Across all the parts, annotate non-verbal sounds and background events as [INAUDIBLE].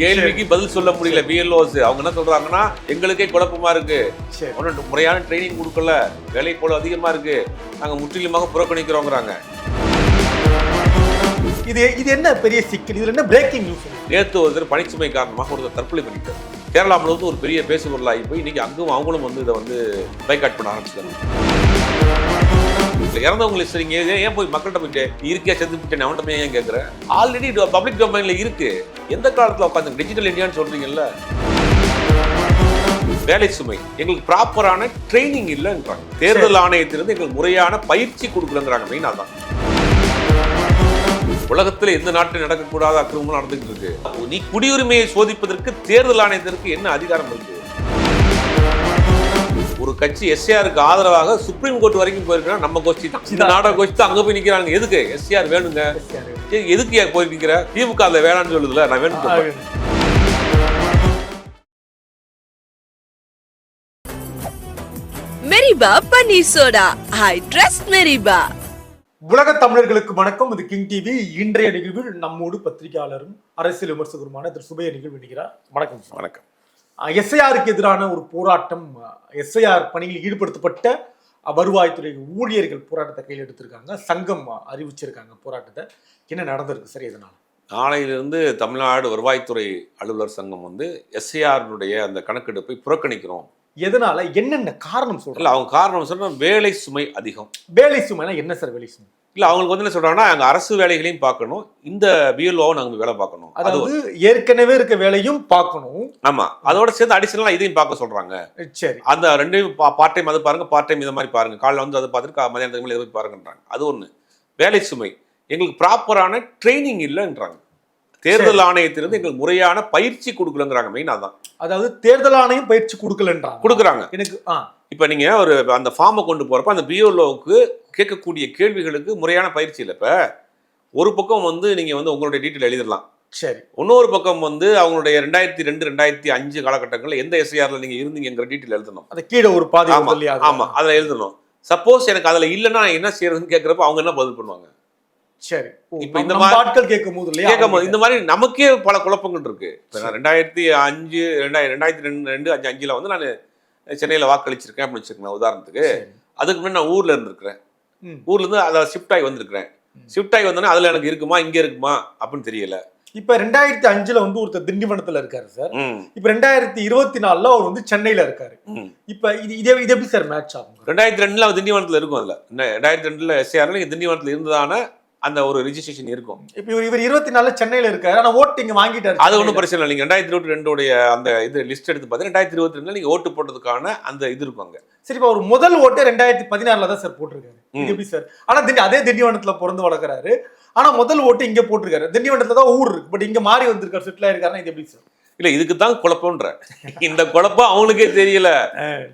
கேள்விக்கு பதில் சொல்ல முடியல பிஎல்ஓஸ் அவங்க என்ன சொல்றாங்கன்னா எங்களுக்கே குழப்பமா இருக்கு. ஒன்றும் முறையான ட்ரைனிங் கொடுக்கல. வேலை போல அதிகமா இருக்கு. நாங்க முற்றிலுமாக புறக்கணிக்கிறோங்கிறாங்க. இது இது என்ன பெரிய சிக்கல்? இதுல என்ன பிரேக்கிங் நியூஸ் நேற்று ஒருத்தர் பணிச்சுமை காரணமாக ஒருத்தர் தற்கொலை பண்ணிட்டார். கேரளா முழுவதும் ஒரு பெரிய பேசுபொருளாகி போய் இன்னைக்கு அங்கும் அவங்களும் வந்து இதை வந்து பைக்காட் பண்ண ஆரம்பிச்சிட்டாங்க. இறந்தவங்களை சரிங்க ஏன் ஏன் போய் மக்கள்கிட்ட போயிட்டு இருக்கியா செத்து போயிட்டேன் அவன்கிட்ட ஏன் கேட்குறேன் ஆல்ரெடி பப்ளிக் டொமைன்ல இருக்கு. எந்த காலத்துல உட்காந்து டிஜிட்டல் இந்தியான்னு சொல்றீங்கல்ல? வேலை சுமை. எங்களுக்கு ப்ராப்பரான ட்ரைனிங் இல்லைன்றாங்க. தேர்தல் ஆணையத்திலிருந்து எங்களுக்கு முறையான பயிற்சி கொடுக்கலங்கிறாங்க மெயின் அதான் உலகத்துல எந்த நாட்டில் நடக்கக்கூடாத அக்கிரமம் நடந்துகிட்டு இருக்கு. நீ குடியுரிமையை சோதிப்பதற்கு தேர்தல் ஆணையத்திற்கு என்ன அதிகாரம் இருக்கு? ஒரு கட்சி எஸ்ஆருக்கு ஆதரவாக சுப்ரீம் கோர்ட் வரைக்கும் போயிருக்கா நம்ம கோஷ்டி தான். இந்த நாடக கோஷ்டி தான் அங்க போய் நிக்கிறாங்க. எதுக்கு? எஸ்ஆர் வேணுங்க. எதுக்கு ஏன் போய் நிக்கிற? திமுக அதுல வேணாம்னு சொல்லுதுல நான் வேணும். மெரிபா பன்னீர் சோடா. ஐ ட்ரஸ்ட் மெரிபா. உலக தமிழர்களுக்கு வணக்கம். இது கிங் டிவி. இன்றைய நிகழ்வில் நம்மோடு பத்திரிகையாளரும் அரசியல் விமர்சகருமான திரு சுபைய நிகழ்வு நிற்கிறார். வணக்கம். வணக்கம். எஸ்ஐஆருக்கு எதிரான ஒரு போராட்டம் எஸ்ஐஆர் பணியில் ஈடுபடுத்தப்பட்ட வருவாய்த்துறை ஊழியர்கள் போராட்டத்தை கையில் எடுத்திருக்காங்க. சங்கம் அறிவிச்சிருக்காங்க போராட்டத்தை. என்ன நடந்திருக்கு சரி இதனால? நாளையிலிருந்து தமிழ்நாடு வருவாய்த்துறை அலுவலர் சங்கம் வந்து எஸ்ஐஆருடைய அந்த கணக்கெடுப்பை புறக்கணிக்கிறோம். எதனால? என்னென்ன காரணம் சொல்றாங்க? அவங்க காரணம் சொன்னா வேலை சுமை அதிகம். வேலை சுமைனா என்ன சார் வேலை சுமை? இல்ல அவங்களுக்கு வந்து என்ன சொல்றாங்கன்னா அங்க அரசு வேலைகளையும் பார்க்கணும். இந்த பிஎல்ஓவை நாங்க வேலை பார்க்கணும். அது அதாவது ஏற்கனவே இருக்க வேலையும் பார்க்கணும். ஆமா. அதோட சேர்ந்து அடிஷனலா இதையும் பார்க்க சொல்றாங்க. சரி. அந்த ரெண்டையும் பார்ட் டைம் அது பாருங்க பார்ட் டைம் இதை மாதிரி பாருங்க. காலைல வந்து அதை பார்த்துட்டு மதியானத்துக்கு மேலே இதை போய் பாருங்கன்றாங்க. அது ஒண்ணு. வேலை சுமை. எங்களுக்கு ப்ராப்பரான ட்ரைனிங் இல்லைன்றாங்க. தேர்தல் ஆணையத்திலிருந்து எங்களுக்கு முறையான பயிற்சி கொடுக்கலங்கிறாங்க. மெயின் அதான் அதாவது தேர்தல் ஆணையம் பயிற்சி கொடுக்கலன்றாங்க. கொடுக்குறாங்க. எனக்கு ஆ. இப்போ நீங்க ஒரு அந்த ஃபார்மை கொண்டு போறப்ப அந்த பிஓலோவுக்கு கேட்கக்கூடிய கேள்விகளுக்கு முறையான பயிற்சி இல்லை இப்போ. ஒரு பக்கம் வந்து நீங்க வந்து உங்களுடைய டீட்டெயில் எழுதிடலாம். சரி. இன்னொரு பக்கம் வந்து அவங்களுடைய ரெண்டாயிரத்தி ரெண்டு ரெண்டாயிரத்தி அஞ்சு காலகட்டங்களில் எந்த எஸ்ஐஆர்ல நீங்க இருந்தீங்கிற டீட்டெயில் எழுதணும். அந்த கீழே ஒரு பாதி ஆமா வருது இல்லையா அது? ஆமா அதுல எழுதணும். சப்போஸ் எனக்கு அதுல இல்லைன்னா என்ன செய்யறதுன்னு கேட்கறப்ப அவங்க என்ன பதில் பண்ணுவாங்க? சரி. இப்ப இந்த மாதிரி- ஆட்கள் கேட்கும் போது இல்லையா? கேட்கும் போது இந்த மாதிரி நமக்கே பல குழப்பங்கள் இருக்கு. இப்ப நான் ரெண்டாயிரத்தி அஞ்சு ரெண்டாயிரம் ரெண்டாயிரத்தி ரெண்டு ரெண்டு அஞ்சு அஞ்சுல வந்து நான் சென்னையில வாக்களிச்சிருக்கேன் அப்படின்னு வச்சுக்கோங்க உதாரணத்துக்கு. அதுக்கு முன்னாடி நான் ஊர்ல இருந்திருக்கிறேன். ம். ஊர்ல இருந்து அதை ஷிஃப்ட் ஆகி வந்திருக்கிறேன். ஷிஃப்ட் ஆகி வந்தோன்னா அதுல எனக்கு இருக்குமா இங்க இருக்குமா அப்படின்னு தெரியல. இப்ப ரெண்டாயிரத்தி அஞ்சுல வந்து ஒருத்தர் திண்டிவனத்துல இருக்காரு சார். இப்ப ரெண்டாயிரத்தி இருபத்தி நாலுல அவர் வந்து சென்னையில இருக்காரு. இப்ப இது இதே இது எப்படி சார் மேட்ச் ஆகும்? ரெண்டாயிரத்தி ரெண்டுல அவன் திண்டிவனத்துல இருக்கும் அதுல. ரெண்டாயிரத்தி ரெண்டுல எஸ்ஆர்ல நீங்க திண்டிவனத்துல இருந்ததான அந்த ஒரு ரிஜிஸ்ட்ரேஷன் இருக்கும். இப்ப இவர் இவர் இருபத்தி நாலுல சென்னையில இருக்காரு. ஆனா ஓட்டு இங்க வாங்கிட்டாரு அது ஒன்றும் பிரச்சனை இல்லை. நீங்க ரெண்டாயிரத்தி இருபத்தி ரெண்டுடைய அந்த இது லிஸ்ட் எடுத்து பார்த்தீங்கன்னா ரெண்டாயிரத்தி இருபத்தி ரெண்டுல நீங்க ஓட்டு போட்டதுக்கான அந்த இது இருக்கும் அங்க. சரி இப்ப அவர் முதல் ஓட்டு ரெண்டாயிரத்தி பதினாறுல தான் சார் போட்டிருக்காரு. எப்படி சார். ஆனா திண்டி அதே திண்டிவனத்துல பிறந்து வளர்க்குறாரு. ஆனா முதல் ஓட்டு இங்க போட்டிருக்காரு. திண்டிவனத்துல தான் ஊர் இருக்கு. பட் இங்க மாறி வந்திருக்காரு செட்டில் ஆயிருக்காருன்னா இது எப்படி சார். இல்ல இதுக்கு தான் குழப்பம்ன்ற. இந்த குழப்பம் அவங்களுக்கே தெரியல.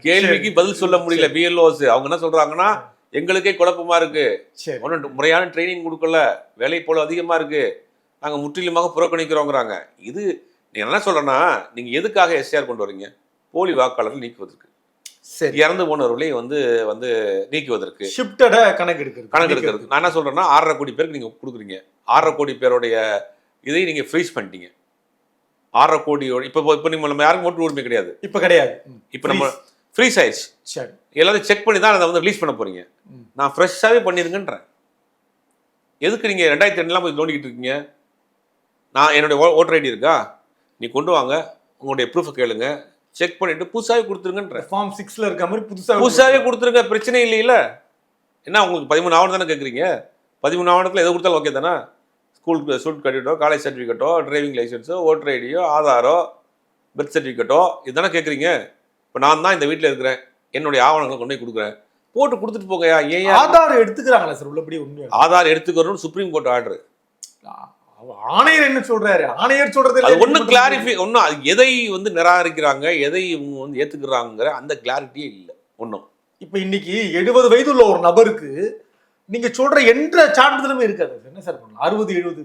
கேள்விக்கு பதில் சொல்ல முடியல. பிஎல்ஓஸ் அவங்க என்ன சொல்றாங்கன்னா எங்களுக்கே குழப்பமா இருக்கு. சரி. ஒன்றும் முறையான ட்ரைனிங் கொடுக்கல. வேலை போல அதிகமா இருக்கு. நாங்க முற்றிலுமாக புறக்கணிக்கிறோங்கிறாங்க. இது நீங்க என்ன சொல்றேன்னா நீங்க எதுக்காக எஸ்ஆர் கொண்டு வரீங்க? போலி வாக்காளர்கள் நீக்குவதற்கு. சரி. இறந்து போனவர்களை வந்து வந்து நீக்குவதற்கு. ஷிஃப்டட கணக்கு எடுக்கிறது கணக்கு எடுக்கிறது நான் என்ன சொல்றேன்னா ஆறரை கோடி பேருக்கு நீங்க கொடுக்குறீங்க. ஆறரை கோடி பேருடைய இதை நீங்க ஃப்ரீஸ் பண்ணிட்டீங்க. ஆறரை கோடியோட இப்போ இப்போ நம்ம நம்ம யாருக்கும் ஓட்டு உரிமை கிடையாது. இப்ப கிடையாது. இப்போ நம்ம ஃப்ரீஸ் ஆயிடுச்சு. சரி. எல்லாத்தையும் செக் பண்ணி தான் அதை வந்து ரிலீஸ் பண்ண போறீங்க. ம். நான் ஃப்ரெஷ்ஷாகவே பண்ணிருங்கன்றேன் எதுக்கு நீங்க ரெண்டாயிரத்தி ரெண்டுலாம் போய் நோண்டிக்கிட்டு இருக்கீங்க? நான் என்னுடைய ஓட்டர் ஐடி இருக்கா? நீ கொண்டு வாங்க. உங்களுடைய ப்ரூஃபை கேளுங்க. செக் பண்ணிட்டு புதுசாகவே கொடுத்துருங்கன்றேன் ஃபார்ம் சிக்ஸ்ல இருக்க மாதிரி புதுசா புதுசாகவே கொடுத்துருங்க. பிரச்சனை இல்லையில. என்ன உங்களுக்கு பதிமூணு ஆவணம் தானே கேட்குறீங்க பதிமூணு ஆவணத்தில் எதை கொடுத்தாலும் ஓகே தானே? ஸ்கூல் ஸ்டூட் கட்டிட்டோ காலேஜ் சர்டிஃபிகேட்டோ டிரைவிங் லைசன்ஸோ ஓட்டர் ஐடியோ ஆதாரோ பர்த் சர்டிஃபிகேட்டோ இதுதானே கேட்குறீங்க இப்போ நான் தான் இந்த வீட்டில் இருக்கிறேன். என்னுடைய ஆவணங்களை கொண்டு போய் கொடுக்குறேன். போட்டு கொடுத்துட்டு போங்கயா ஏன் ஆதார் எடுத்துக்கிறாங்களா சார் உள்ளபடி உண்மையா? ஆதார் எடுத்துக்கணும்னு சுப்ரீம் கோர்ட் ஆர்டர் ஆணையர் என்ன சொல்றாரு? ஆணையர் சொல்றது அது ஒன்றும் கிளாரிஃபை ஒன்றும் அது எதை வந்து நிராகரிக்கிறாங்க எதை இவங்க வந்து ஏற்றுக்கிறாங்கிற அந்த கிளாரிட்டியே இல்லை ஒன்றும் இப்ப இன்னைக்கு எழுபது வயது உள்ள ஒரு நபருக்கு நீங்க சொல்ற எந்த சான்றிதழுமே இருக்காது. என்ன சார் பண்ணலாம்? அறுபது எழுபது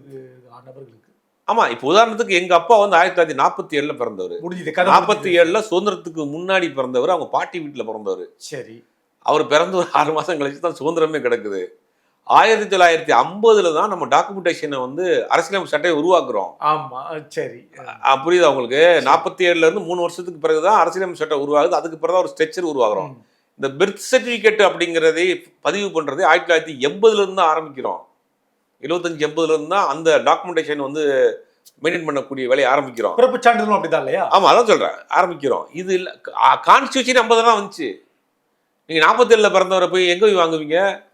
நபர்களுக்கு. ஆமாம் இப்போ உதாரணத்துக்கு எங்கள் அப்பா வந்து ஆயிரத்தி தொள்ளாயிரத்தி நாற்பத்தி ஏழில் பிறந்தவர். முடிஞ்சது நாற்பத்தி. ஏழுல சுதந்திரத்துக்கு முன்னாடி பிறந்தவர் அவங்க பாட்டி வீட்டில் பிறந்தவர். சரி. அவர் பிறந்து ஒரு ஆறு மாசம் கழிச்சு தான் சுதந்திரமே கிடக்குது. ஆயிரத்தி தொள்ளாயிரத்தி ஐம்பதுல தான் நம்ம டாக்குமெண்டேஷனை வந்து அரசியலமைப்பு சட்டையை உருவாக்குறோம். ஆமா சரி. புரியுதா உங்களுக்கு? நாற்பத்தி ஏழுல இருந்து மூணு வருஷத்துக்கு பிறகுதான் அரசியலமைப்பு சட்டம் உருவாகுது. அதுக்கு பிறகு ஒரு ஸ்ட்ரெச்சர் உருவாக்குறோம். இந்த பெர்த் சர்டிபிகேட் அப்படிங்கிறதை பதிவு பண்றது ஆயிரத்தி தொள்ளாயிரத்தி எண்பதுல இருந்து ஆரம்பிக்கிறோம். எழுபத்தஞ்சு எண்பதுல இருந்து தான் அந்த டாக்குமெண்டேஷன் வந்து மெயின்டைன் பண்ணக்கூடிய வேலையை ஆரம்பிக்கிறோம். பிறப்பு சான்றிதழும் அப்படிதான் இல்லையா? ஆமா அதான் சொல்றேன். ஆரம்பிக்கிறோம். இது இல்ல கான்ஸ்டியூஷன் ஐம்பது தான் வந்துச்சு. நீங்க நாற்பத்தேழுல பிறந்தவரை போய் எங்க போய் வாங்குவீங்க?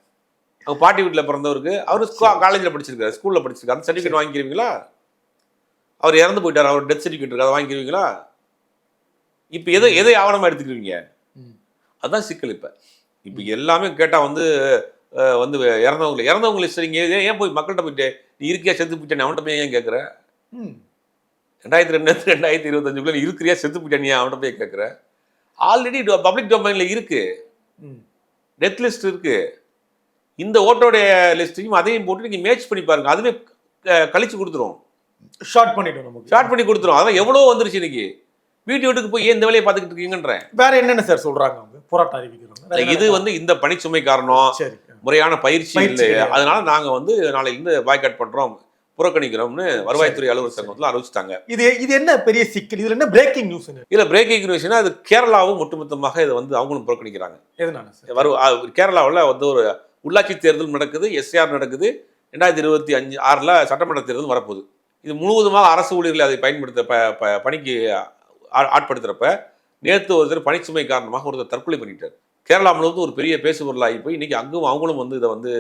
அவங்க பாட்டி வீட்டில் பிறந்தவருக்கு. அவர் காலேஜில் படிச்சிருக்காரு ஸ்கூல்ல படிச்சிருக்காரு. அந்த சர்டிஃபிகேட் வாங்கிக்கிறீங்களா? அவர் இறந்து போயிட்டார் அவர் டெத் சர்டிஃபிகேட் இருக்கு அதை வாங்கிக்கிறீங்களா? இப்போ எதை எதை ஆவணமா எடுத்துக்கிறீங்க? ம். அதான் சிக்கல் இப்போ. இப்போ எல்லாமே கேட்டா வந்து வந்து இறந்தவங்களை இறந்தவங்களை சரிங்க ஏன் ஏன் போய் மக்கள்கிட்ட போயிட்டு நீ இருக்கியா? செத்து போயிட்டேன் அவன்கிட்ட போய் ஏன் கேட்குற. ரெண்டாயிரத்தி ரெண்டு ரெண்டாயிரத்தி இருபத்தஞ்சுக்குள்ள நீ இருக்கிறியா? செத்து போயிட்டேன் நீ அவன்கிட்ட போய் கேட்குற ஆல்ரெடி பப்ளிக் டொமைன்ல இருக்கு. ம். டெத் லிஸ்ட் இருக்கு. இந்த ஓட்டோடைய லிஸ்ட்டையும் அதையும் போட்டு நீங்க மேட்ச் பண்ணி பாருங்க. அதுவே கழிச்சு கொடுத்துரும். ஷார்ட் பண்ணிட்டோம் நமக்கு. ஷார்ட் பண்ணி கொடுத்துரும். அதெல்லாம் எவ்வளோ வந்துருச்சு இன்னைக்கு? வீட்டு வீட்டுக்கு போய் ஏன் இந்த வேலையை பார்த்துக்கிட்டு இருக்கீங்கன்றேன். வேற என்னென்ன சார் சொல்றாங்க அவங்க? போராட்டம் அறிவிக்கிறோம் வேற இது? வந்து இந்த பணிச்சுமை காரணம் சரி. முறையான பயிற்சி இல்லை. அதனால நாங்க வந்து நாளையிலிருந்து பாய்காட் பண்றோம். புறக்கணிக்கிறோம்னு வருவாய்த்துறை அலுவலர் சங்கத்துல அறிவிச்சிட்டாங்க. இது இது என்ன பெரிய சிக்கல்? இதுல என்ன பிரேக்கிங் நியூஸ் இதுல பிரேக்கிங் நியூஸ்னா அது கேரளாவும் ஒட்டுமொத்தமாக இதை வந்து அவங்களும் புறக்கணிக்கிறாங்க. எதனால வரும் கேரளாவில் வந்து ஒரு உள்ளாட்சி தேர்தல் நடக்குது எஸ்ஆர் நடக்குது. ரெண்டாயிரத்தி இருபத்தி அஞ்சு ஆறில் சட்டமன்ற தேர்தல் வரப்போகுது. இது முழுவதுமாக அரசு ஊழியர்களை அதை பயன்படுத்த ப ப- பணிக்கு ஆ- ஆட்படுத்துறப்ப நேற்று ஒருத்தர் பணிச்சுமை காரணமாக ஒருத்தர் தற்கொலை பண்ணிட்டார். கேரளா முழுவதும் ஒரு பெரிய பேசு பொருளாகி போய் இன்னைக்கு அங்கும் அவங்களும் வந்து இதை வந்து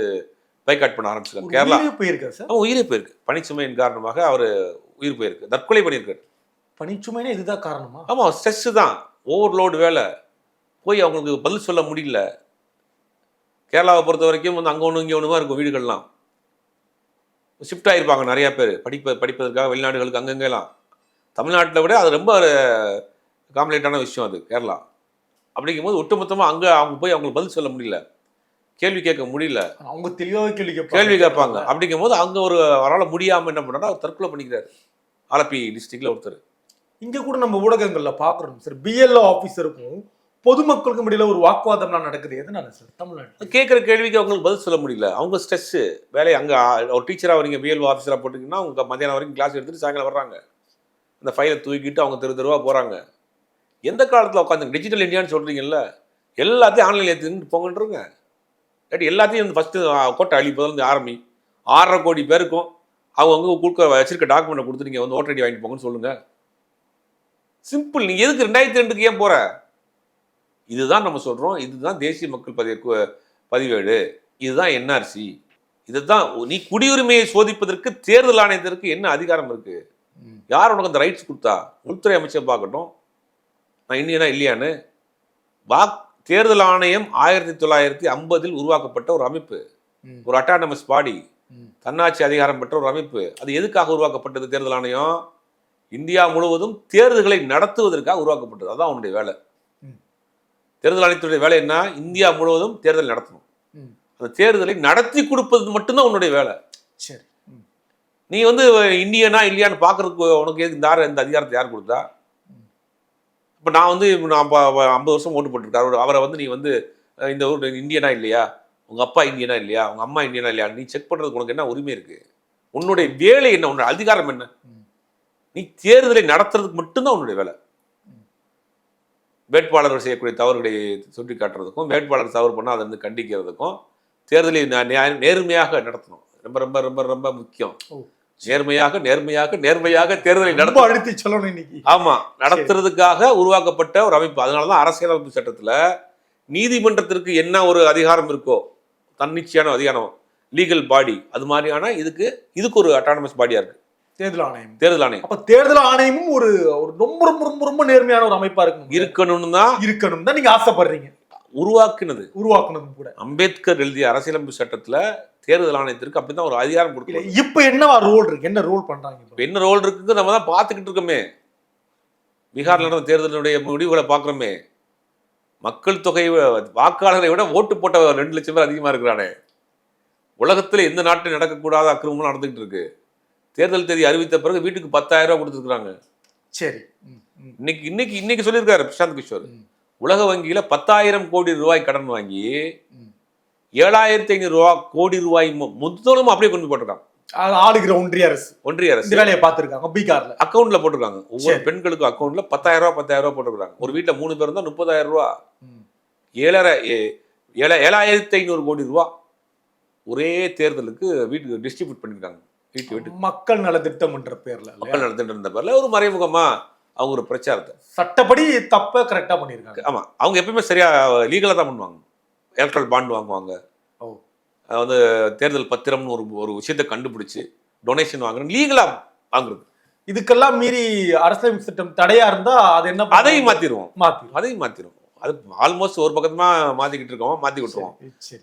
பைக்காட் பண்ண ஆரம்பிச்சிருக்காங்க. கேரளா போயிருக்கா சார்? அவன் உயிரே போயிருக்கு பணிச்சுமையின் காரணமாக அவர் உயிர் போயிருக்கு. தற்கொலை பண்ணியிருக்காரு. பனிச்சுமைனா இதுதான் காரணமா? ஆமாம் ஸ்ட்ரெஸ்ஸு தான். ஓவர்லோடு வேலை. போய் அவங்களுக்கு பதில் சொல்ல முடியல. கேரளாவை பொறுத்த வரைக்கும் வந்து அங்கே ஒன்று இங்கே ஒன்றுமா இருக்கும் வீடுகள்லாம். ஷிஃப்ட் ஆகிருப்பாங்க நிறையா பேர். படிப்ப படிப்பதற்காக வெளிநாடுகளுக்கு அங்கங்கெல்லாம். தமிழ்நாட்டில் விட அது ரொம்ப காம்ப்ளிகேட்டான விஷயம் அது கேரளா. அப்படிங்கும்போது ஒட்டுமொத்தமாக அங்கே அவங்க போய் அவங்களுக்கு பதில் சொல்ல முடியல. கேள்வி கேட்க முடியல. அவங்க தெளிவாக கேள்வி கேள்வி கேட்பாங்க. அப்படிங்கும்போது அங்கே ஒரு அவரால் முடியாமல் என்ன அவர் தற்கொலை பண்ணிக்கிறார். ஆலப்பி டிஸ்ட்ரிக்டில் ஒருத்தர். இங்க கூட நம்ம ஊடகங்கள்ல பாக்குறோம் சார். பிஎல்ஓ ஆபீசருக்கும் பொதுமக்களுக்கும் இடையில ஒரு வாக்குவாதம்லாம் நடக்குது. எதனால சார்? தமிழ்நாட்டுல. கேட்குற கேள்விக்கு அவங்களுக்கு பதில் சொல்ல முடியல. அவங்க ஸ்ட்ரெஸ்ஸு வேலையை அங்கே ஒரு டீச்சராக வரீங்க பிஎல்ஓ ஆஃபீஸராக போட்டிங்கன்னா அவங்க மத்தியானம் வரைக்கும் கிளாஸ் எடுத்துட்டு சாயங்காலம் வர்றாங்க. அந்த ஃபைலை தூக்கிட்டு அவங்க தெரு தெருவாக போகிறாங்க எந்த காலத்தில் உட்காந்து டிஜிட்டல் இந்தியான்னு சொல்கிறீங்கல்ல எல்லாத்தையும் ஆன்லைன் ஏற்றுன்னு போங்கன்றங்க. இல்லாட்டி எல்லாத்தையும் இந்த ஃபஸ்ட்டு கோட்டை அழிப்பதில் ஆரம்பி ஆறரை கோடி பேருக்கும் அவங்க கொடுக்க வச்சிருக்க டாக்குமெண்ட்டை கொடுத்து நீங்கள் வந்து ஓட்டர் ஐடி வாங்கிட்டு போங்கன்னு சொல்லுங்கள் சிம்பிள் நீ எதுக்கு ரெண்டாயிரத்தி ரெண்டுக்கு ஏன் போகிற இதுதான் நம்ம சொல்கிறோம் இதுதான் தேசிய மக்கள் பதிவு பதிவேடு. இதுதான் என்ஆர்சி இதுதான் நீ குடியுரிமையை சோதிப்பதற்கு தேர்தல் ஆணையத்திற்கு என்ன அதிகாரம் இருக்கு? ம். யார் உனக்கு அந்த ரைட்ஸ் கொடுத்தா? உள்துறை அமைச்சர் பார்க்கட்டும். நான் இந்தியனா இல்லையான்னு? வாக் தேர்தல் ஆணையம் ஆயிரத்தி தொள்ளாயிரத்தி ஐம்பதில் உருவாக்கப்பட்ட ஒரு அமைப்பு. ஒரு அட்டானமஸ் பாடி. தன்னாட்சி அதிகாரம் பெற்ற ஒரு அமைப்பு. அது எதுக்காக உருவாக்கப்பட்டது தேர்தல் ஆணையம்? இந்தியா முழுவதும் தேர்தல்களை நடத்துவதற்காக உருவாக்கப்பட்டது. அதான் அவனுடைய வேலை. தேர்தல் ஆணையத்துடைய வேலை என்ன? இந்தியா முழுவதும் தேர்தல் நடத்தணும். அந்த தேர்தலை நடத்தி கொடுப்பது மட்டும்தான் உன்னுடைய வேலை. சரி. நீ வந்து இந்தியனா இல்லையான்னு பார்க்கறதுக்கு உனக்கு இந்த இந்த அதிகாரத்தை யார் கொடுத்தா? இப்போ நான் வந்து நான் ஐம்பது வருஷம் ஓட்டு போட்டிருக்காரு. அவரு- வந்து நீ வந்து இந்த ஊர் இந்தியனா இல்லையா? உங்க அப்பா இந்தியனா இல்லையா? உங்க அம்மா இந்தியனா இல்லையா? நீ செக் பண்றதுக்கு உனக்கு என்ன உரிமை இருக்கு? உன்னுடைய வேலை என்ன? உன்னுடைய அதிகாரம் என்ன. நீ தேர்தலை நடத்துறதுக்கு மட்டும்தான் உன்னுடைய வேலை. வேட்பாளர்கள் செய்யக்கூடிய தவறுகளை சுட்டி காட்டுறதுக்கும் வேட்பாளர் தவறு பண்ணால் அதை வந்து கண்டிக்கிறதுக்கும் தேர்தலை நேர்மையாக நடத்தணும். ரொம்ப ரொம்ப ரொம்ப ரொம்ப முக்கியம். நேர்மையாக நேர்மையாக நேர்மையாக தேர்தலை நடத்த அழுத்தி சொல்லணும் இன்னைக்கு. ஆமா நடத்துறதுக்காக உருவாக்கப்பட்ட ஒரு அமைப்பு. அதனாலதான் அரசியலமைப்பு சட்டத்துல நீதிமன்றத்திற்கு என்ன ஒரு அதிகாரம் இருக்கோ தன்னிச்சையான அதிகாரம் லீகல் பாடி அது மாதிரியான இதுக்கு இதுக்கு ஒரு அட்டானமஸ் பாடியா இருக்கு. தேர்தல் ஆணையம். தேர்தல் ஆணையம். அப்ப தேர்தல் ஆணையமும் ஒரு ஒரு ரொம்ப ரொம்ப ரொம்ப ரொம்ப நேர்மையான ஒரு அமைப்பா இருக்கணும் இருக்கணும்னு தான் இருக்கணும் தான் நீங்க ஆசைப்படுறீங்க. உருவாக்குனது. உருவாக்கணும் கூட. அம்பேத்கர் எழுதிய அரசியலமைப்பு சட்டத்துல தேர்தல் ஆணையத்திற்கு அப்படிதான் ஒரு அதிகாரம் கொடுக்கணும் இப்ப என்னவா ரோல் இருக்கு? என்ன ரோல் பண்றாங்க என்ன ரோல் இருக்குன்னு நம்ம தான் பார்த்துக்கிட்டு இருக்கோமே. பீகார்ல நடந்த தேர்தலுடைய முடிவுகளை பார்க்குறோமே. மக்கள் தொகை வாக்காளரை விட ஓட்டு போட்ட ரெண்டு லட்சம் பேர் அதிகமா இருக்கிறானே. உலகத்துல எந்த நாட்டிலும் நடக்கக்கூடாத அக்கிரமம் நடந்துகிட்டு இருக்கு. தேர்தல் தேதி அறிவித்த பிறகு வீட்டுக்கு பத்தாயிரம் ரூபாய் கொடுத்துருக்காங்க சரி. இன்னைக்கு இன்னைக்கு இன்னைக்கு சொல்லியிருக்காரு பிரசாந்த் கிஷோர். உலக வங்கியில பத்தாயிரம் கோடி ரூபாய் கடன் வாங்கி. ஏழாயிரத்தி ஐநூறு ரூபா கோடி ரூபாய் மொ- மொத்தமும் அப்படியே கொண்டு போட்டிருக்காங்க. ஆளுகிற ஒன்றிய அரசு. ஒன்றிய அரசு. வேலையை பார்த்திருக்காங்க பீகார்ல. அக்கௌண்ட்ல போட்டிருக்காங்க. ஒவ்வொரு. பெண்களுக்கும் அக்கௌண்ட்ல பத்தாயிரம் ரூபாய் பத்தாயிரம் ரூபாய் போட்டிருக்காங்க. ஒரு வீட்டுல மூணு பேர் இருந்தா முப்பதாயிரம் ரூபா. ஏழரை ஏழ ஏழாயிரத்தி ஐநூறு கோடி ரூபா. ஒரே தேர்தலுக்கு வீட்டுக்கு டிஸ்ட்ரிபியூட் பண்ணிருக்காங்க வீட்டு வீட்டு மக்கள் நல திட்டம் என்ற பேர்ல? மக்கள் நடத்திட்டு இருந்த பேர்ல ஒரு மறைமுகமா அவங்க ஒரு பிரச்சாரத்தை. சட்டப்படி தப்ப கரெக்டா பண்ணிருக்காங்க. ஆமா அவங்க எப்பயுமே சரியா லீகலா தான் பண்ணுவாங்க. எலக்ட்ரல் பாண்ட் வாங்குவாங்க. ஓ. வந்து தேர்தல் பத்திரம்னு ஒரு ஒரு விஷயத்தை கண்டுபிடிச்சு டொனேஷன் வாங்குறது லீகலா வாங்குறது. இதுக்கெல்லாம் மீறி அரசியலமைப்பு சட்டம் தடையா இருந்தா அது என்ன? அதையும் மாத்திடுவோம் மாத்திரும். அதையும் மாத்திரும் அது ஆல்மோஸ்ட் ஒரு பக்கமா மாத்திக்கிட்டு இருக்கோம் மாத்தி விட்டுருவோம்.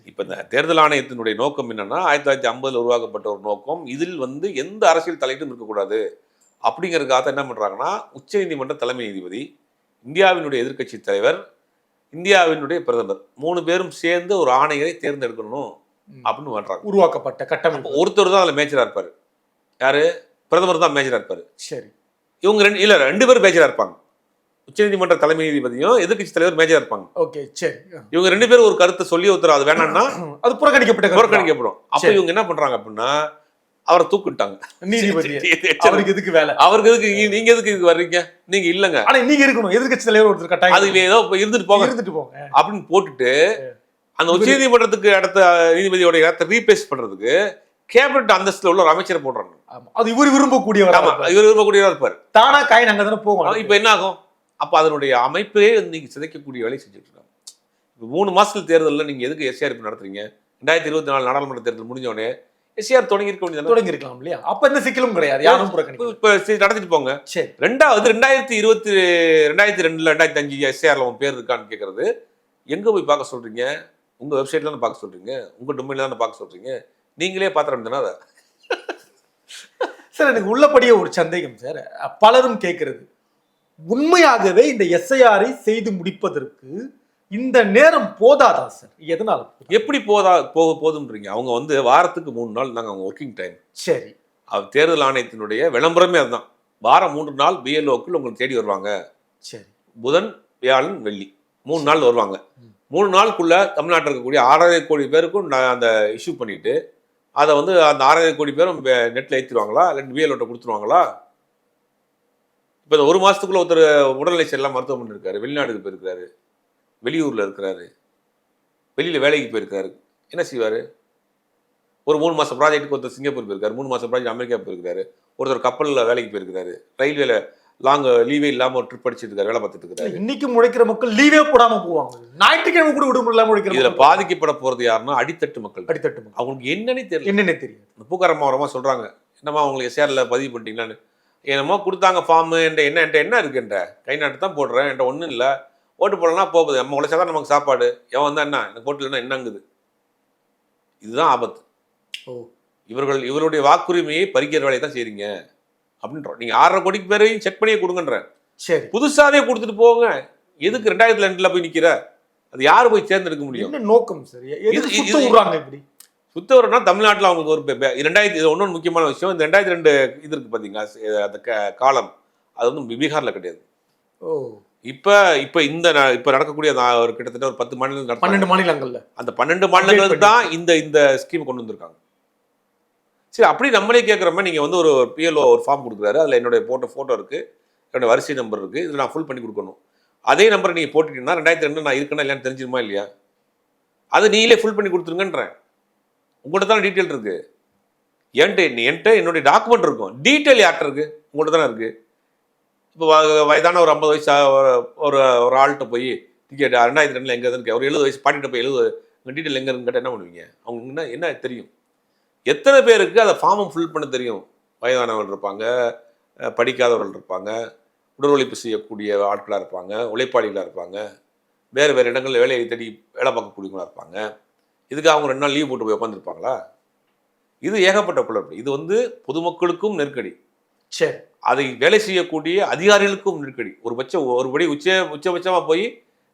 இப்ப இந்த தேர்தல் ஆணையத்தினுடைய நோக்கம் என்னன்னா ஆயிரத்தி தொள்ளாயிரத்தி ஐம்பதுல உருவாக்கப்பட்ட ஒரு நோக்கம் இதில் வந்து எந்த அரசியல் தலையீடும் இருக்கக்கூடாது. அப்படிங்கறதுக்காக என்ன பண்றாங்கன்னா உச்சநீதிமன்ற தலைமை நீதிபதி இந்தியாவினுடைய எதிர்க்கட்சி தலைவர் இந்தியாவினுடைய பிரதமர் மூணு பேரும் சேர்ந்து ஒரு ஆணையரை தேர்ந்தெடுக்கணும். அப்படின்னு பண்றாங்க. உருவாக்கப்பட்ட கட்டமைப்பு. ஒருத்தர் தான் அதுல மேஜரா இருப்பாரு. யாரு? பிரதமர் தான் மேஜரா இருப்பாரு. சரி. இவங்க ரெண்டு இல்ல ரெண்டு பேரும் மேஜரா இருப்பாங்க. உச்சநீதிமன்ற தலைமை நீதிபதியும் எதிர்க்கட்சி தலைவர் மேஜரா இருப்பாங்க. ஓகே சரி. இவங்க ரெண்டு பேரும் ஒரு கருத்தை சொல்லி ஒருத்தர் அது வேணாம்னா அது புறக்கணிக்கப்பட்ட. புறக்கணிக்கப்படும். அப்ப. இவங்க என்ன பண்றாங்க அப்படின்னா அவரை தூக்கிட்டாங்க. நீதிபதி அவருக்கு எதுக்கு வேலை? அவருக்கு எதுக்கு நீங்க எதுக்கு இதுக்கு வர்றீங்க? நீங்க இல்லங்க. ஆனா நீங்க இருக்கணும். எதிர்க்கட்சி தலைவர் ஒருத்தர் கட்டாயம் அது ஏதோ இருந்துட்டு போங்க. இருந்துட்டு போங்க. அப்படின்னு போட்டுட்டு அந்த உச்சநீதிமன்றத்துக்கு அடுத்த நீதிபதியோட இடத்தை ரீப்ளேஸ் பண்றதுக்கு கேபினட் அந்தஸ்துல உள்ள ஒரு அமைச்சரை போடுறாங்க. அது இவர் விரும்பக்கூடியவர் ஆமா இவர் விரும்பக்கூடியவரா இருப்பாரு. தானா காயின் அங்க தானே போகும் இப்ப என்ன ஆகும்? அப்ப அதனுடைய அமைப்பே வந்து நீங்க சிதைக்கக்கூடிய வேலையை செஞ்சுட்டு இருக்காங்க. இப்ப மூணு மாசத்துல தேர்தல்ல நீங்க எதுக்கு எஸ்ஆர் நடத்துறீங்க? ரெண்டாயிரத்தி இருபத்தி நாலு நாடாளுமன்ற தேர்தல் முடிஞ்ச உடனே எஸ்ஆர் தொடங்கி இருக்க வேண்டியது தொடங்கி இருக்கலாம் இல்லையா? அப்ப எந்த சிக்கலும் கிடையாது. யாரும் இப்ப நடத்திட்டு போங்க. சரி. ரெண்டாவது ரெண்டாயிரத்தி இருபத்தி ரெண்டாயிரத்தி ரெண்டுல ரெண்டாயிரத்தி அஞ்சு எஸ்ஆர்ல உன் பேர் இருக்கான்னு கேட்கறது எங்க போய் பார்க்க சொல்றீங்க? உங்க வெப்சைட்ல தானே பார்க்க சொல்றீங்க? உங்க டொமைன்ல தானே பார்க்க சொல்றீங்க? நீங்களே பாத்திரம் அதை? சார் எனக்கு உள்ளபடியே ஒரு சந்தேகம் சார். பலரும் கேட்கிறது உண்மையாகவே இந்த எஸ்ஐஆரை செய்து முடிப்பதற்கு இந்த நேரம் போதாதா சார்? எதனால எப்படி போதா போக போதுன்றீங்க அவங்க வந்து வாரத்துக்கு மூணு நாள் தாங்க அவங்க ஒர்க்கிங் டைம் சரி. அவர் தேர்தல் ஆணையத்தினுடைய விளம்பரமே அதுதான். வாரம் மூன்று நாள் பிஎல்ஓக்கள் உங்களுக்கு தேடி வருவாங்க. சரி. புதன் வியாழன் வெள்ளி. மூணு நாள் வருவாங்க. மூணு நாளுக்குள்ள தமிழ்நாட்டில் இருக்கக்கூடிய ஆறரை கோடி பேருக்கும் நான் அந்த இஷ்யூ பண்ணிட்டு அதை வந்து அந்த ஆறரை கோடி பேரும் நெட்டில் ஏற்றிடுவாங்களா இல்லை பிஎல்ஓட்ட கொடுத்துருவாங்களா? இப்போ இந்த ஒரு மாசத்துக்குள்ள ஒருத்தர் உடல்நிலை சரியில்லாம மருத்துவமனை இருக்காரு வெளிநாட்டுக்கு போயிருக்காரு. வெளியூர்ல இருக்கிறாரு. வெளியில வேலைக்கு போயிருக்காரு. என்ன செய்வாரு? ஒரு மூணு மாசம் ப்ராஜெக்ட்டுக்கு ஒருத்தர் சிங்கப்பூர் போயிருக்காரு. மூணு மாசம் ப்ராஜெக்ட் அமெரிக்கா போயிருக்காரு ஒருத்தர் கப்பல்ல வேலைக்கு போயிருக்காரு ரயில்வேல லாங் லீவே இல்லாம ஒரு ட்ரிப் அடிச்சிட்டு இருக்காரு. வேலை பார்த்துட்டு இருக்காரு. இன்னைக்கு முளைக்கிற மக்கள் லீவே போடாம போவாங்க. ஞாயிற்றுக்கிழமை கூட விடுமுறை இல்லாம முளைக்கிற இதுல பாதிக்கப்பட போறது யாருன்னா அடித்தட்டு மக்கள். அடித்தட்டு மக்கள். அவங்களுக்கு என்னன்னே தெரியல. என்னன்னே தெரியும் பூக்காரம்மா வரமா சொல்றாங்க. என்னம்மா உங்களுக்கு எஸ்ஆர்ல பதிவு பண்ணிட்டீங்களான்னு. என்னமோ கொடுத்தாங்க ஃபார்ம் என்கிட்ட என்ன என்கிட்ட என்ன இருக்குன்ற கை நாட்டு தான் போடுறேன். என்கிட்ட ஒன்றும் இல்லை. ஓட்டு போடலன்னா போகுது. நம்ம உழைச்சா தான் நமக்கு சாப்பாடு. எவன் வந்தா என்ன? எனக்கு ஓட்டு இல்லைன்னா என்னங்குது? இதுதான் ஆபத்து. ஓ. இவர்கள் இவருடைய வாக்குரிமையை பறிக்கிற வேலையை தான் செய்றீங்க. அப்படின்றோம். நீங்க ஆறரை கோடிக்கு பேரையும் செக் பண்ணியே கொடுங்கன்றேன் சரி. புதுசாவே கொடுத்துட்டு போங்க. எதுக்கு ரெண்டாயிரத்தி ரெண்டுல போய் நிக்கிற? அது யாரு போய் தேர்ந்தெடுக்க முடியும்? நோக்கம் சரி? எதுக்கு இது- சுத்த இது- விடுறாங்க இப்படி? சுத்தவரனா தமிழ்நாட்டில் அவங்களுக்கு ஒரு ரெண்டாயிரத்தி இது ஒன்னொன்று முக்கியமான விஷயம். இந்த ரெண்டாயிரத்தி ரெண்டு இது இருக்கு பார்த்தீங்களா அந்த காலம். அது வந்து பீகார்ல கிடையாது. ஓ. இப்போ இப்போ இந்த இப்போ நடக்கக்கூடிய அந்த ஒரு கிட்டத்தட்ட ஒரு பத்து நடத்துறாங்க. பன்னெண்டு மாநிலங்கள்ல. அந்த பன்னெண்டு மாநிலங்களுக்கு தான் இந்த இந்த ஸ்கீம் கொண்டு வந்திருக்காங்க. சரி அப்படி நம்மளே கேட்குறோமே நீங்கள் வந்து ஒரு பிஎல்ஓ ஒரு ஃபார்ம் கொடுக்குறாரு. அதில் என்னுடைய போட்டோ ஃபோட்டோ இருக்குது என்னோட வரிசை நம்பர் இருக்குது இதில் நான் ஃபுல் பண்ணி கொடுக்கணும். அதே நம்பரை நீங்கள் போட்டுட்டீங்கன்னா ரெண்டாயிரத்தி ரெண்டு நான் இருக்கேன்னா இல்லையான்னு தெரிஞ்சிருமா இல்லையா? அதை நீங்களே ஃபுல் பண்ணி கொடுத்துருங்கன்றேன். உங்கள்கிட்ட தானே டீட்டெயில் இருக்கு. என்கிட்ட என்கிட்ட என்னுடைய டாக்குமெண்ட் இருக்கும். டீட்டெயில் யார்கிட்ட இருக்கு? உங்கள்கிட்ட தானே இருக்கு. இப்போ வயதான ஒரு ஐம்பது வயசு ஒரு- ஒரு ஒரு ஆள்கிட்ட போய் டிக்கெட் ரெண்டாயிரத்தி ரெண்டில் எங்கே இருக்கு ஒரு எழுபது வயசு பாட்டிகிட்ட போய் எழுபது உங்கள் டீட்டெயில் எங்கே இருக்குன்னு கேட்டால் என்ன பண்ணுவீங்க? அவங்க என்ன என்ன தெரியும்? எத்தனை பேருக்கு அதை ஃபார்மை ஃபில் பண்ண தெரியும்? வயதானவர்கள் இருப்பாங்க படிக்காதவர்கள் இருப்பாங்க உடல் உழைப்பு செய்யக்கூடிய ஆட்களாக இருப்பாங்க உழைப்பாளிகளாக இருப்பாங்க வேறு வேறு இடங்களில் வேலையை தேடி வேலை பார்க்கக்கூடியவங்களாக இருப்பாங்க. இதுக்கு அவங்க ரெண்டு நாள் லீவ் போட்டு போய் உட்காந்துருப்பாங்களா இது ஏகப்பட்ட குழப்பம். இது வந்து பொதுமக்களுக்கும் நெருக்கடி. சரி அதை வேலை செய்யக்கூடிய அதிகாரிகளுக்கும் நெருக்கடி. ஒரு பட்சம் ஒருபடி உச்ச உச்சபட்சமா போய்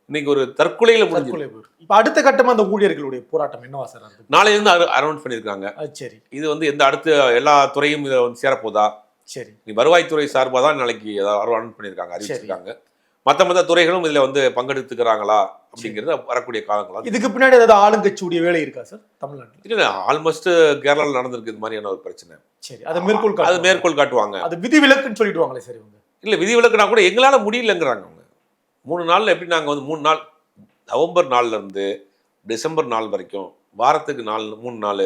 இன்னைக்கு ஒரு தற்கொலையில முடிஞ்சு. இப்ப அடுத்த கட்டமா அந்த ஊழியர்களுடைய போராட்டம் என்னவா சார் இருக்கு நாளையிலிருந்து அனௌன்ஸ் பண்ணியிருக்காங்க. அது சரி. இது வந்து எந்த அடுத்த எல்லா துறையும் இதில் வந்து சேரப்போதா? சரி. நீ வருவாய்த்துறை சார்பாக தான் நாளைக்கு அனௌன்ஸ் பண்ணியிருக்காங்க அறிவிச்சிருக்காங்க. மற்ற மற்ற துறைகளும் இதுல வந்து பங்கெடுத்துக்கிறாங்களா அப்படிங்கிறது வரக்கூடிய காலங்களா இதுக்கு பின்னாடி ஏதாவது ஆளுங்கட்சியுடைய வேலை இருக்கா சார் தமிழ்நாட்டில்? இல்லை ஆல்மோஸ்ட் கேரளாவில் நடந்திருக்கு இது மாதிரியான ஒரு பிரச்சனை. சரி அதை மேற்கோள் அது. மேற்கோள் காட்டுவாங்க. அது விதிவிலக்குன்னு சொல்லிடுவாங்களே சரி இவங்க. இல்லை விதிவிலக்குனா கூட எங்களால் முடியலங்கிறாங்க அவங்க. மூணு நாளில் எப்படி நாங்கள் வந்து மூணு நாள் நவம்பர் நாள்ல இருந்து டிசம்பர் நாள் வரைக்கும் வாரத்துக்கு நாலு மூணு நாள்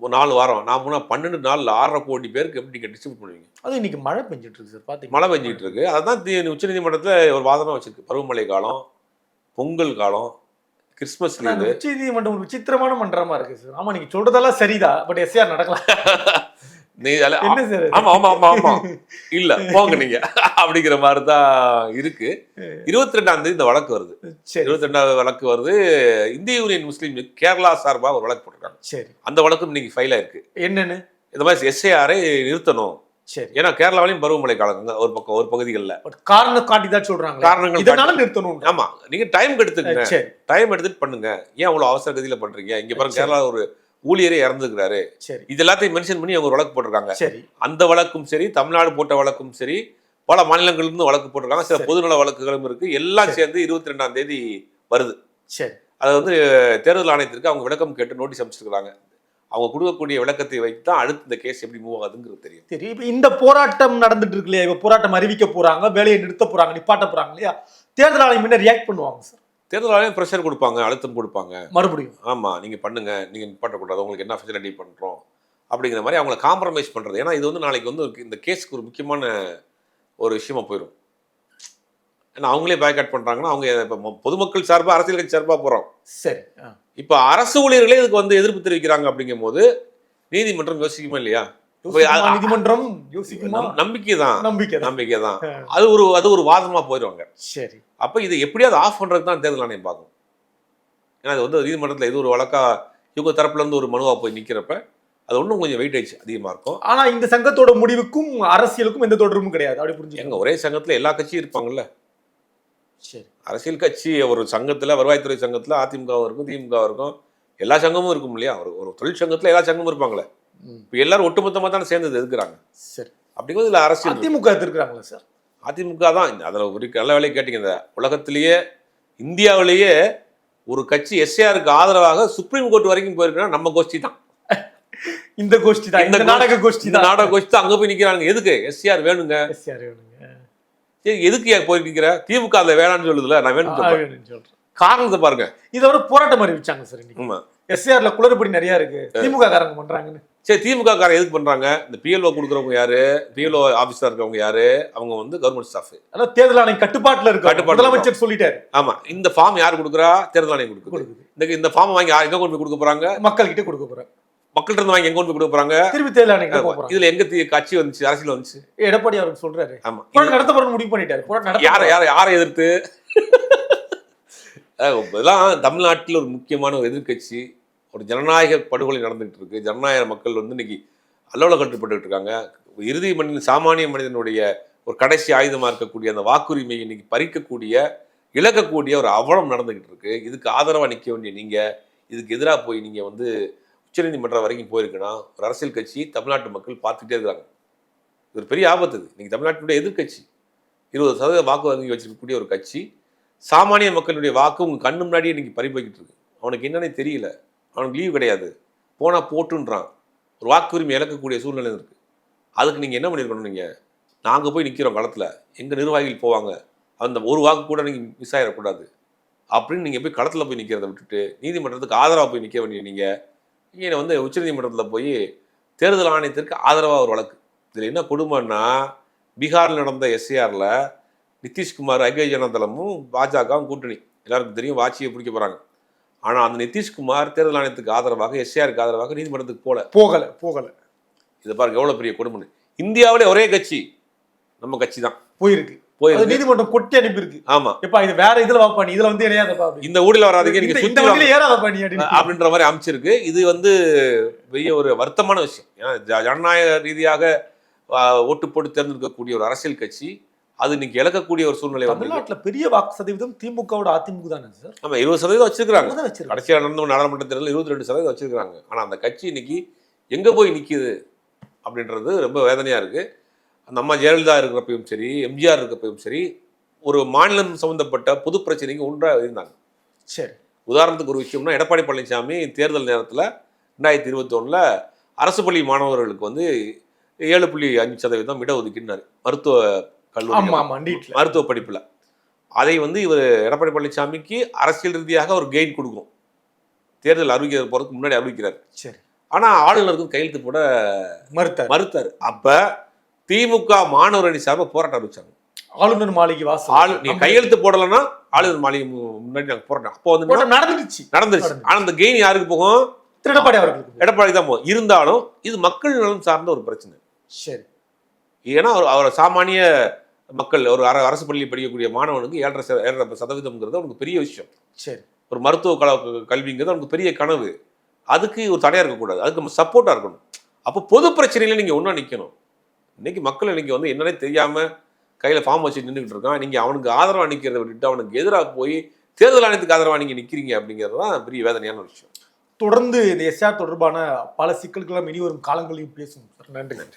நாலு வாரம். நான் மூணா பன்னெண்டு நாளில் ஆறரை கோடி பேருக்கு எப்படி நீங்கள் டிஸ்ட்ரிபியூட் பண்ணுவீங்க? அது இன்னைக்கு மழை பெஞ்சிட்டு இருக்கு சார். பாத்தீங்க மழை பெஞ்சிட்டு இருக்கு. அதான் உச்சநீதிமன்றத்தில் ஒரு வாதமாக வச்சிருக்கு. பருவமழை காலம் பொங்கல் காலம் கிறிஸ்மஸ் லீவு. உச்ச நீதிமன்றம் ஒரு விசித்திரமான மன்றமா இருக்கு சார். ஆமா நீங்க சொல்றதெல்லாம் சரிதான். பட் எஸ்ஆர் நடக்கலாம் [LAUGHS] நீ ஆமா ஆமா ஆமா ஆமா. இல்ல போங்க நீங்க. அப்படிங்கிற மாதிரி தான் இருக்கு. இருபத்தி ரெண்டாம் தேதி இந்த வழக்கு வருது. சரி இருபத்தி ரெண்டாவது வழக்கு வருது. இந்திய யூனியன் முஸ்லீம் கேரளா சார்பா ஒரு வழக்கு போட்டிருக்காங்க. சரி. அந்த வழக்கும் இன்னைக்கு ஃபைல் ஆயிருக்கு என்னன்னு? இந்த மாதிரி எஸ்ஏஆரை நிறுத்தணும். சரி. ஏன்னா கேரளாவிலையும் பருவமழை காலங்க ஒரு பக்கம் ஒரு பகுதிகளில். காரணம் காட்டி தான் சொல்றாங்க காரணங்கள் இதனால நிறுத்தணும் ஆமா. நீங்க டைம் எடுத்துக்கங்க டைம் எடுத்துட்டு பண்ணுங்க. ஏன் அவ்வளவு அவசர கதியில பண்றீங்க? இங்க பாருங்க. கேரளா ஒரு ஊழியரே இறந்துருக்கிறாரு. சரி. இது எல்லாத்தையும் மென்ஷன் பண்ணி அவங்க வழக்கு போட்டிருக்காங்க. சரி. அந்த வழக்கும் சரி தமிழ்நாடு போட்ட வழக்கும் சரி பல மாநிலங்கள்ல இருந்து வழக்கு போட்டிருக்காங்க. சில. பொதுநல வழக்குகளும் இருக்கு. எல்லாம் சரி. சேர்ந்து இருபத்தி ரெண்டாம் தேதி வருது. சரி. அது வந்து தேர்தல் ஆணையத்திற்கு அவங்க விளக்கம் கேட்டு நோட்டீஸ் அமைச்சிருக்காங்க அவங்க கொடுக்கக்கூடிய விளக்கத்தை வைத்து தான் அடுத்து இந்த கேஸ் எப்படி மூவ் ஆகுதுங்கிறது தெரியும். சரி இப்ப இந்த போராட்டம் நடந்துட்டு இருக்கு இல்லையா? இப்ப போராட்டம் அறிவிக்க போறாங்க வேலையை நிறுத்த போறாங்க நிப்பாட்ட போறாங்க இல்லையா? தேர்தல் ஆணையம் என்ன ரியாக்ட் பண்ணுவாங்க சார் தேர்தல் ஆணையம் ப்ரெஷர் கொடுப்பாங்க அழுத்தம் கொடுப்பாங்க. மறுபடியும். ஆமா நீங்க பண்ணுங்க நீங்க நிப்பாட்டக்கூடாது உங்களுக்கு என்ன ஃபெசிலிட்டி பண்றோம் அப்படிங்கிற மாதிரி அவங்கள காம்ப்ரமைஸ் பண்றது. ஏன்னா இது வந்து நாளைக்கு வந்து இந்த கேஸ்க்கு ஒரு முக்கியமான ஒரு விஷயமா போயிடும் ஏன்னா அவங்களே பேக்கட் பண்றாங்கன்னா அவங்க இப்ப பொதுமக்கள் சார்பா அரசியல் கட்சி சார்பா போறோம். சரி. இப்ப அரசு ஊழியர்களே இதுக்கு வந்து எதிர்ப்பு தெரிவிக்கிறாங்க அப்படிங்கும் போது நீதிமன்றம் யோசிக்குமா இல்லையா? நீதிமன்றம்? நம்பிக்கை தான் நம்பிக்கை. நம்பிக்கை தான். அது ஒரு அது ஒரு வாதமா போயிடுவாங்க சரி. அப்ப இது எப்படியாவது ஆஃப் பண்றது தான் தேர்தல் ஆணையம் பார்க்கும். ஏன்னா அது வந்து நீதிமன்றத்தில் இது ஒரு வழக்கா இவங்க தரப்புல இருந்து ஒரு மனுவா போய் நிக்கிறப்ப அது இன்னும் கொஞ்சம் வெயிட்டேஜ் அதிகமா இருக்கும். ஆனா இந்த சங்கத்தோட முடிவுக்கும் அரசியலுக்கும் எந்த தொடர்பும் கிடையாது. அப்படி எங்க புரிஞ்சுக்கோங்க ஒரே சங்கத்துல எல்லா கட்சியும் இருப்பாங்கல்ல? சரி. அரசியல் கட்சி ஒரு சங்கத்துல வருவாய்த்துறை சங்கத்துல அதிமுகவும் இருக்கும் திமுக இருக்கும். எல்லா சங்கமும் இருக்கும் இல்லையா? ஒரு ஒரு தொழிற்சங்கத்துல எல்லா சங்கமும் இருப்பாங்களே. இப்போ எல்லாரும் ஒட்டுமொத்தமா தானே சேர்ந்து எதுக்குறாங்க? சரி. அப்படிங்கிறது இதுல அரசியல். அதிமுக எதிர்க்கிறாங்களா சார்? அதிமுக தான். அதுல ஒரு நல்ல வேலையை கேட்டீங்க. இந்த உலகத்திலேயே இந்தியாவிலேயே ஒரு கட்சி எஸ்ஏஆருக்கு ஆதரவாக சுப்ரீம் கோர்ட் வரைக்கும் போயிருக்குன்னா நம்ம கோஷ்டி தான். இந்த கோஷ்டி தான். இந்த நாடக கோஷ்டி தான். நாடக கோஷ்டி தான் அங்க போய் நிக்கிறாங்க. எதுக்கு? எஸ்ஆர் வேணுங்க. SR வேணுங்க. ஏய், எதுக்கு போய் நிக்கிற? திமுக அதை வேணாம்னு சொல்லுதுல. நான் வேணும் சொல்றேன். காரணத்தை பாருங்க. இதோட போராட்டம் அறிவிச்சாங்க சார் இன்னைக்கு. ஆமா. எஸ்ஆர்ல குளறுபடி நிறைய இருக்கு. திமுக காரங்க பண்றாங்கன்னு. சரி திமுக காரன் எதுக்கு பண்றாங்க? இந்த பிஎல்ஓ கொடுக்குறவங்க யாரு? பிஎல்ஓ ஆபீஸா இருக்கவங்க யாரு? அவங்க வந்து கவர்மெண்ட் ஸ்டாஃப் ஆனா தேர்தல் ஆணையம் கட்டுப்பாட்டுல இருக்கு கட்டுப்பாட்டுல முதலமைச்சர் சொல்லிட்டாரு. ஆமா. இந்த ஃபார்ம் யார் கொடுக்குறா? தேர்தல் ஆணையம் கொடுக்குது. இந்த இந்த ஃபார்ம் வாங்கி எங்க கொண்டு போய் கொடுக்க போறாங்க? மக்கள் கிட்ட கொடுக்க போறாங்க மக்கள்கிட்ட இருந்து வாங்கி எங்க கொண்டு போய் கொடுக்க போறாங்க? திருப்பி தேர்தல் ஆணையம் இதுல எங்க தி- கட்சி வந்துச்சு? அரசியல் வந்துச்சு. எடப்பாடி அவருக்கு சொல்றாரு. ஆமா. நடத்த போறோம்னு முடிவு பண்ணிட்டாரு. யார யார யாரை எதிர்த்து? [LAUGHS] இதெல்லாம் தமிழ்நாட்டில் ஒரு முக்கியமான ஒரு எதிர்க்கட்சி. ஒரு ஜனநாயக படுகொலை நடந்துகிட்டு இருக்கு. ஜனநாயக மக்கள் வந்து இன்னைக்கு அல்லோல கட்டுப்பட்டு இருக்காங்க. இறுதி மனிதன் சாமானிய மனிதனுடைய ஒரு கடைசி ஆயுதமா இருக்கக்கூடிய அந்த வாக்குரிமையை இன்னைக்கு பறிக்கக்கூடிய இழக்கக்கூடிய ஒரு அவலம் நடந்துகிட்டு இருக்கு. இதுக்கு ஆதரவா நிக்க வேண்டிய நீங்க இதுக்கு எதிராக போய் நீங்க வந்து உச்சநீதிமன்றம் வரைக்கும் போயிருக்குன்னா ஒரு அரசியல் கட்சி தமிழ்நாட்டு மக்கள் பார்த்துக்கிட்டே இருக்கிறாங்க இது ஒரு பெரிய ஆபத்து இது. இன்னைக்கு தமிழ்நாட்டினுடைய எதிர்க்கட்சி இருபது சதவீத வாக்கு வங்கி வச்சிருக்கக்கூடிய ஒரு கட்சி சாமானிய மக்களுடைய வாக்கு உங்க கண்ணு முன்னாடியே இன்னைக்கு பறிப்போய்கிட்டு இருக்கு. அவனுக்கு என்னன்னே தெரியல. அவனுக்கு லீவ் கிடையாது. போனால் போட்டுன்றான். ஒரு வாக்குரிமை இழக்கக்கூடிய சூழ்நிலை இருக்குது அதுக்கு நீங்கள் என்ன பண்ணியிருக்கணும் நீங்கள் நாங்கள் போய் நிற்கிறோம் களத்தில். எங்கள் நிர்வாகிகள் போவாங்க. அந்த ஒரு வாக்கு கூட நீங்கள் மிஸ் ஆகிடக்கூடாது அப்படின்னு நீங்கள் போய் களத்தில் போய் நிற்கிறத விட்டுட்டு நீதிமன்றத்துக்கு ஆதரவாக போய் நிற்க வேண்டிய நீங்கள் இங்கே வந்து உச்சநீதிமன்றத்தில் போய் தேர்தல் ஆணையத்திற்கு ஆதரவாக ஒரு வழக்கு. இதில் என்ன கொடுமைன்னா பீகாரில் நடந்த எஸ்ஏஆரில் நிதிஷ்குமார் ஐக்கிய ஜனதளமும் பாஜகவும் கூட்டணி. எல்லாருக்கும் தெரியும் வாட்சியை பிடிக்க போகிறாங்க ஆனா அந்த நிதிஷ்குமார் தேர்தல் ஆணையத்துக்கு ஆதரவாக எஸ்ஏஆருக்கு ஆதரவாக நீதிமன்றத்துக்கு போல. போகல போகல. இதை பாருங்க எவ்வளவு பெரிய கொடுமை இந்தியாவிலே ஒரே கட்சி நம்ம கட்சி தான் போயிருக்கு. போயிருக்கு நீதிமன்றம் கொட்டி அனுப்பியிருக்கு. ஆமா. எப்பா இது வேற இதுல வாப்பா நீ இதுல வந்து இணையாதப்பா. இந்த ஊரில் வராதீங்க நீங்க இந்த-. வண்டியில ஏறாதப்பா நீ அப்படின்ற மாதிரி அமைச்சிருக்கு. இது வந்து பெரிய ஒரு வருத்தமான விஷயம். ஏன்னா ஜனநாயக ரீதியாக ஓட்டு போட்டு தேர்ந்தெடுக்கக்கூடிய ஒரு அரசியல் கட்சி அது இன்னைக்கு இழக்கக்கூடிய ஒரு சூழ்நிலை வந்து தமிழ்நாட்டுல பெரிய வாக்கு சதவீதம் திமுகவோட அதிமுக தானே சார்? ஆமா இருபது சதவீதம் வச்சிருக்காங்க அங்கதான் வச்சிருக்காங்க. கடைசியா நடந்த நாடாளுமன்ற தேர்தலில் இருபத்தி ரெண்டு சதவீதம் வச்சிருக்காங்க ஆனா அந்த கட்சி இன்னைக்கு எங்க போய் நிக்குது அப்படின்றது ரொம்ப வேதனையா இருக்கு. அந்த அம்மா ஜெயலலிதா இருக்கிறப்பையும் சரி எம்ஜிஆர் இருக்கிறப்பையும் சரி ஒரு மாநிலம் சம்பந்தப்பட்ட பொது பிரச்சனைக்கு ஒன்றாக இருந்தாங்க. சரி. உதாரணத்துக்கு ஒரு விஷயம்னா எடப்பாடி பழனிசாமி தேர்தல் நேரத்தில் ரெண்டாயிரத்தி இருபத்தொன்னில் அரசு பள்ளி மாணவர்களுக்கு வந்து ஏழு புள்ளி அஞ்சு சதவீதம் இடஒதுக்கீடுனாரு மருத்துவ கல்லூரி மருத்துவ படிப்புல. அதை வந்து இவர் எடப்பாடி பழனிசாமிக்கு அரசியல் ரீதியாக ஒரு கெயின் கொடுக்கும். தேர்தல் அறிவிக்கிறது போறதுக்கு முன்னாடி அறிவிக்கிறார். சரி. ஆனா ஆளுநருக்கு கையெழுத்து போட மறுத்தார். மறுத்தாரு. அப்ப திமுக மாணவர் அணி சார்பா போராட்டம் அறிவிச்சாங்க ஆளுநர் மாளிகை வாசல். ஆளு நீ கையெழுத்து போடலைன்னா ஆளுநர் மாளிகை முன்னாடி நாங்க போராட்டம். அப்போ வந்து நடந்துருச்சு நடந்துச்சு. ஆனா அந்த கெயின் யாருக்கு போகும்? எடப்பாடி அவர்களுக்கு எடப்பாடி தான் போகும். இருந்தாலும் இது மக்கள் நலன் சார்ந்த ஒரு பிரச்சனை. சரி. ஏன்னா அவர் அவர் சாமானிய மக்கள் ஒரு அர- அரசு பள்ளி படிக்கக்கூடிய மாணவனுக்கு ஏழரை ஏழரை சதவீதம்ங்கிறது அவனுக்கு பெரிய விஷயம். சரி. ஒரு மருத்துவ கல கல்விங்கிறது அவனுக்கு பெரிய கனவு. அதுக்கு ஒரு தடையாக இருக்கக்கூடாது அதுக்கு நம்ம சப்போர்ட்டாக இருக்கணும். அப்போ பொது பிரச்சனையில நீங்கள் ஒன்றா நிற்கணும் இன்னைக்கு மக்கள் இன்னைக்கு வந்து என்னன்னே தெரியாமல் கையில் ஃபார்ம் வச்சு நின்றுக்கிட்டு இருக்கான். நீங்கள் அவனுக்கு ஆதரவாக நிற்கிறத விட்டுட்டு அவனுக்கு எதிராக போய் தேர்தல் ஆணையத்துக்கு ஆதரவாக நீங்கள் நிற்கிறீங்க அப்படிங்கிறது தான் பெரிய வேதனையான விஷயம். தொடர்ந்து இந்த எஸ்ஆர் தொடர்பான பல சிக்கல்களும் இனி வரும் காலங்களிலும் பேசும் நன்றி. நன்றி.